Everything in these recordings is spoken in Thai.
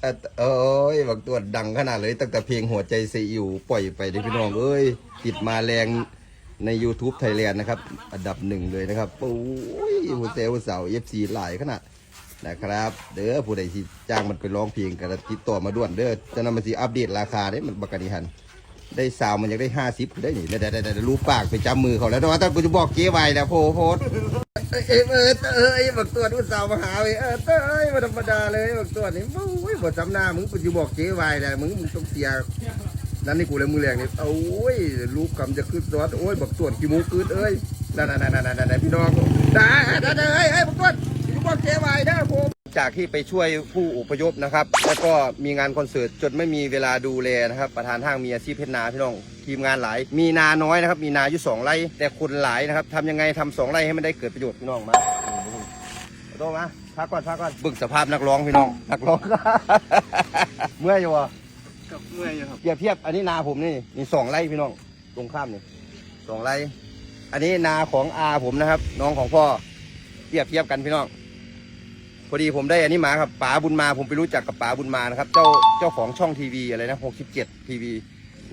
เอ่อเอ้ยบางตัวดังขนาดเลยตั้งแต่เพลงหัวใจซีอิวปล่อยไปเด้พี่น้องเอ้ยติดมาแรงใน YouTube Thailand นะครับ อันดับหนึ่งเลยนะครับโอ้ยหัวเซลสาวเอฟซีหลายขนาดนะครับ เด้อผู้ใดที่จ้างมันไปร้องเพลงกันติดต่อมาด่วนเด้อจะนำมาสีอัปเดตราคาได้มันบักกะนิหันได้สาวมันอยากได้ห้าสิบได้หนิได้ได้ได้รู้ปากไปจับมือเขาแล้วแต่ว่าถ้ากูจะบอกเก๋ไว้นะโพโพส เอ้ยเอ้ยเอ้ยเอ้ยบักตัวนู้นสาวมาหาเว้ยเออเอ้ยมาธรรมดาเลยบักตัวนี้โอ้ยบทจำหน้ามึงกูจะบอกเจ๊วายเลยมึงมึงต้องเสียนั่นนี่กูเลยมือแรงนี่โอ้ยลูกกำจะขึ้นตัวโอ้ยบักตัวกี่มูขึ้นเอ้ยนั่นนั่นนั่นนั่นนั่นพี่น้องได้ได้ได้เอ้ยเอ้ยบักตัว จากที่ไปช่วยผู้อพยพนะครับ แล้วก็มีงานคอนเสิร์ตจนไม่มีเวลาดูแลนะครับ ประธานห้างมีอาชีพเพชรนาพี่น้องทีมงานหลาย มีนาน้อยนะครับ มีนาอยู่สองไร่แต่คนหลายนะครับทำยังไงทำสองไร่ให้มันได้เกิดประโยชน์พี่น้องมาโตมาพักก่อนพักก่อนบึกสภาพนักร้องพี่น้องนักร้องเมื่อยอยู่อะกับเมื่อยอยู่ครับเปรียบเทียบอันนี้นาผมนี่นี่สองไร่พี่น้องตรงข้ามนี่สองไร่อันนี้นาของอาผมนะครับ น้องของพ่อเปรียบเทียบกันพี่น้อง พอดีผมได้อันนี้มาครับป๋าบุญมาผมไปรู้จักกับป๋าบุญมานะครับ เจ้าเจ้าของช่องทีวีอะไรนะ67ทีวี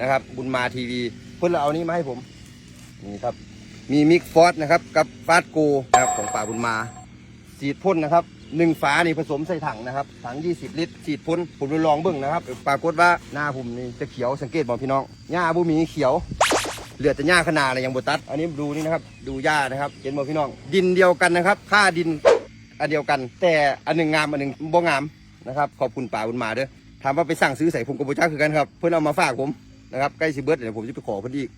นะครับ บุญมาทีวีเพื่อนเราเอานี้มาให้ผมนี่ครับ มีมิกฟอสนะครับกับฟาสโกนะครับของป๋าบุญมาสีดพ่นนะครับหนึ่งฝานี่ผสมใส่ถังนะครับถัง 20 ลิตรสีดพ่นผมไปลองเบิ่งนะครับปรากฏว่าหน้าผมนี่จะเขียวสังเกตบอกพี่น้องหญ้าบุมีเขียว เหลือแต่หญ้าขนาดอะไรยังบตัด อันนี้ดูนี่นะครับ ดูหญ้านะครับเห็นบ่พี่น้อง ดินเดียวกันนะครับ ค่าดิน อันเดียวกัน แต่อันหนึ่งงามอันหนึ่งบ่งามนะครับขอบคุณป่าบุญมาเด้อถามว่าไปสั่งซื้อใส่ผมกับโบจ้าคือกันครับเพื่อนเอามาฝากผมนะครับใกล้สิเบิร์ดเดี๋ยวผมจะไปขอเพิ่นอีก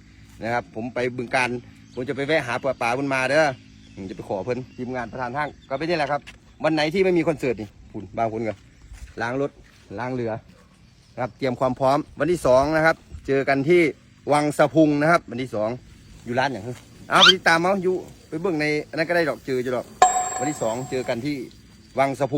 นะครับผมไปบึงการผมจะไปแวะหาป่าป่าบุญมาเด้อผมจะไปขอเพิ่นทีมงานประธานห้างก็ไปนี่แหละครับวันไหนที่ไม่มีคอนเสิร์ตนี่คุณบางคนก็ล้างรถล้างเรือนะครับเตรียมความพร้อมวันที่สองนะครับ เจอกันที่วังสะพุงนะครับ วันที่สองอยู่ร้านอย่างไรเอาไปติดตามเอาอยู่ไปเบิ่งในอันนั้นก็ได้ดอกเจอจะดอก วันที่สองเจอกันที่วังสะพุง